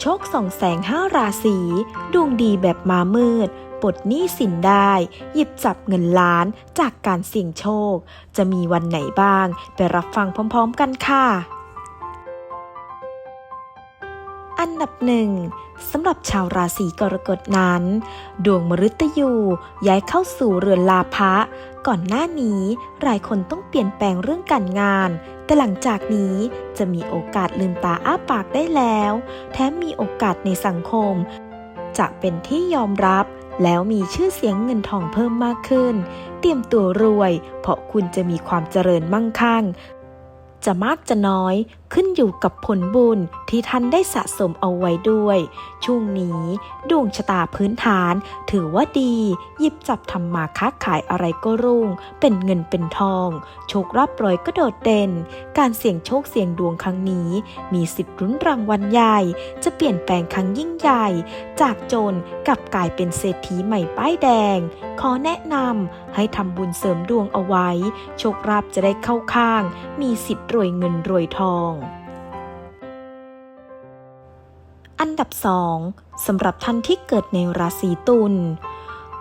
โชคส่องแสงห้าราศี ดวงดีแบบมามืดปลดหนี้สินได้ หยิบจับเงินล้านจากการเสี่ยงโชค จะมีวันไหนบ้าง ไปรับฟังพร้อม ๆ กันค่ะ อันดับหนึ่งสำหรับชาวราศีกรกฎนั้น ดวงมฤตยูย้ายเข้าสู่เรือนลาภะก่อนหน้านี้หลายคนต้องเปลี่ยนแปลงเรื่องการงาน แต่หลังจากนี้จะมีโอกาสลืมตาอ้าปากได้แล้ว แถมมีโอกาสในสังคม จะเป็นที่ยอมรับแล้วมีชื่อเสียงเงินทองเพิ่มมากขึ้น เตรียมตัวรวย เพราะคุณจะมีความเจริญมั่งคั่ง จะมากจะน้อยขึ้นอยู่กับผลบุญที่ท่านได้สะสมเอาไว้ด้วย ช่วงนี้ดวงชะตาพื้นฐาน ถือว่าดี หยิบจับทำมาค้าขายอะไรก็รุ่ง เป็นเงินเป็นทอง โชครับรอยก็โดดเด่น การเสี่ยงโชคเสี่ยงดวงครั้งนี้ มีสิทธิ์รุ้นรางวัลใหญ่ จะเปลี่ยนแปลงครั้งยิ่งใหญ่ จากจนกลับกลายเป็นเศรษฐีใหม่ป้ายแดง ขอแนะนำให้ทำบุญเสริมดวงเอาไว้ โชคลาภจะได้เข้าข้าง มีสิทธิ์รวยเงินรวยทอง อันดับ2สำหรับท่านที่เกิดในราศีตุล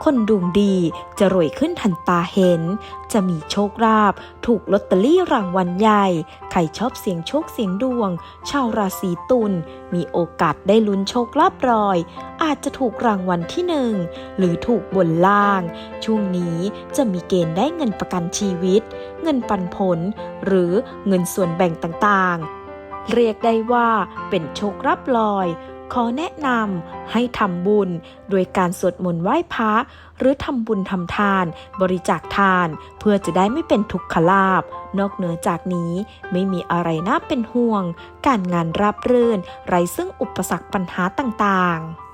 คนดวงดีจะรวยขึ้นทันตาเห็น จะมีโชคลาภถูกลอตเตอรี่รางวัลใหญ่ ใครชอบเสียงโชคเสียงดวง ชาวราศีตุลมีโอกาสได้ลุ้นโชคลาภรอย อาจจะถูกรางวัลที่หนึ่งหรือถูกบนล่าง ช่วงนี้จะมีเกณฑ์ได้เงินประกันชีวิต เงินปันผล หรือเงินส่วนแบ่งต่างๆ เรียกได้ว่าเป็นโชครับลอย ขอแนะนำให้ทำบุญ โดยการสวดมนต์ไหว้พระ หรือทำบุญทำทาน บริจาคทาน เพื่อจะได้ไม่เป็นทุกขลาบ นอกเหนือจากนี้ไม่มีอะไรน่าเป็นห่วง การงานราบรื่น ไร้ซึ่งอุปสรรคปัญหาต่างๆ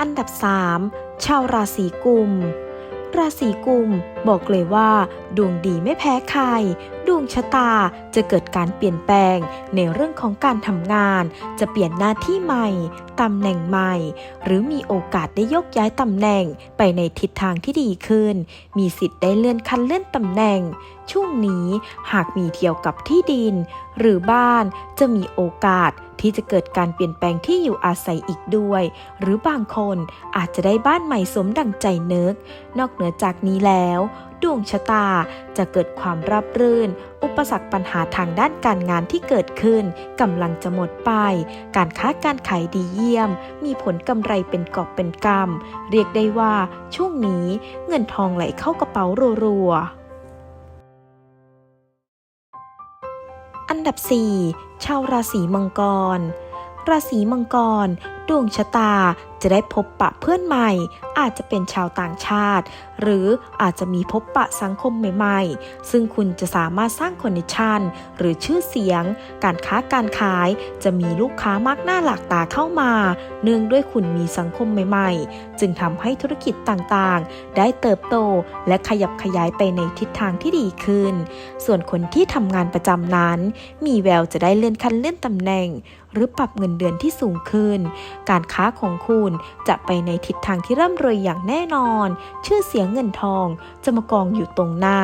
อันดับ 3 ชาวราศีกุม ราศีกุมบอกเลยว่า ดวงดีไม่แพ้ใคร ดวงชะตาจะเกิดการเปลี่ยนแปลงในเรื่องของการทำงาน จะเปลี่ยนหน้าที่ใหม่ตำแหน่งใหม่ หรือมีโอกาสได้ยกย้ายตำแหน่งไปในทิศทางที่ดีขึ้น มีสิทธิ์ได้เลื่อนขั้นเลื่อนตำแหน่ง ช่วงนี้หากมีเกี่ยวกับที่ดิน หรือบ้านจะมีโอกาส ที่จะเกิดการเปลี่ยนแปลงที่อยู่อาศัยอีกด้วย หรือบางคนอาจจะได้บ้านใหม่สมดังใจนึก นอกเหนือจากนี้แล้ว ดวงชะตาจะเกิดความราบรื่น อุปสรรคปัญหาทางด้านการงานที่เกิดขึ้นกำลังจะหมดไป การค้าการขายดีเยี่ยม มีผลกำไรเป็นกอบเป็นกำเรียกได้ว่า ช่วงนี้เงินทองไหลเข้ากระเป๋ารัวๆ อันดับ 4 ชาวราศีมังกร ราศีมังกร ดวงชะตาจะได้พบปะเพื่อนใหม่ อาจจะเป็นชาวต่างชาติ หรืออาจจะมีพบปะสังคมใหม่ ๆ ซึ่งคุณจะสามารถสร้างคอนเนคชันหรือชื่อเสียง การค้าการขาย จะมีลูกค้ามากหน้าหลากตาเข้ามา เนื่องด้วยคุณมีสังคมใหม่ ๆ จึงทำให้ธุรกิจต่างๆ ได้เติบโตและขยับขยายไปในทิศทางที่ดีขึ้น ส่วนคนที่ทำงานประจำนั้น มีแววจะได้เลื่อนขั้นเลื่อนตำแหน่ง หรือปรับเงินเดือนที่สูงขึ้นการค้าของคุณจะไปในทิศทางที่ร่ำรวยอย่างแน่นอน ชื่อเสียงเงินทองจะมากองอยู่ตรงหน้า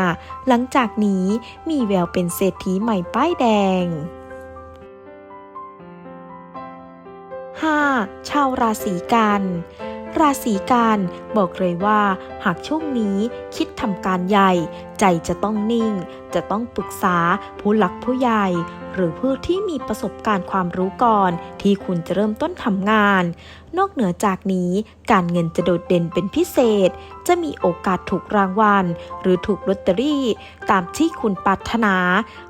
หลังจากนี้มีแววเป็นเศรษฐีใหม่ป้ายแดง 5. ชาวราศีกันราศีกันบอกเลยว่า หากช่วงนี้คิดทำการใหญ่ ใจจะต้องนิ่ง จะต้องปรึกษาผู้หลักผู้ใหญ่ หรือผู้ที่มีประสบการณ์ความรู้ก่อน ที่คุณจะเริ่มต้นทำงาน นอกเหนือจากนี้ การเงินจะโดดเด่นเป็นพิเศษ จะมีโอกาสถูกรางวัล หรือถูกลอตเตอรี่ ตามที่คุณปรารถนา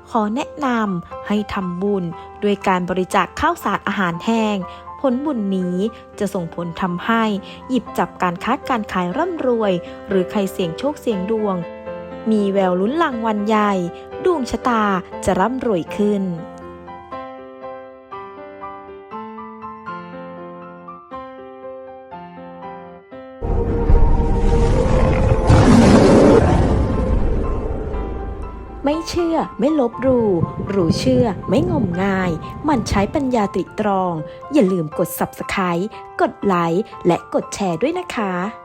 ขอแนะนำให้ทำบุญด้วยการบริจาคข้าวสารอาหารแห้งผลบุญนี้จะส่งผลทำให้ หยิบจับการค้าการขายร่ำรวย หรือใครเสี่ยงโชคเสี่ยงดวง มีแววลุ้นรางวัลใหญ่ ดวงชะตาจะร่ำรวยขึ้นไม่เชื่อไม่ลบรูรู้เชื่อไม่งมงาย มันใช้ปัญญาตริตรอง อย่าลืมกด subscribe กดไลค์และกดแชร์ด้วยนะคะ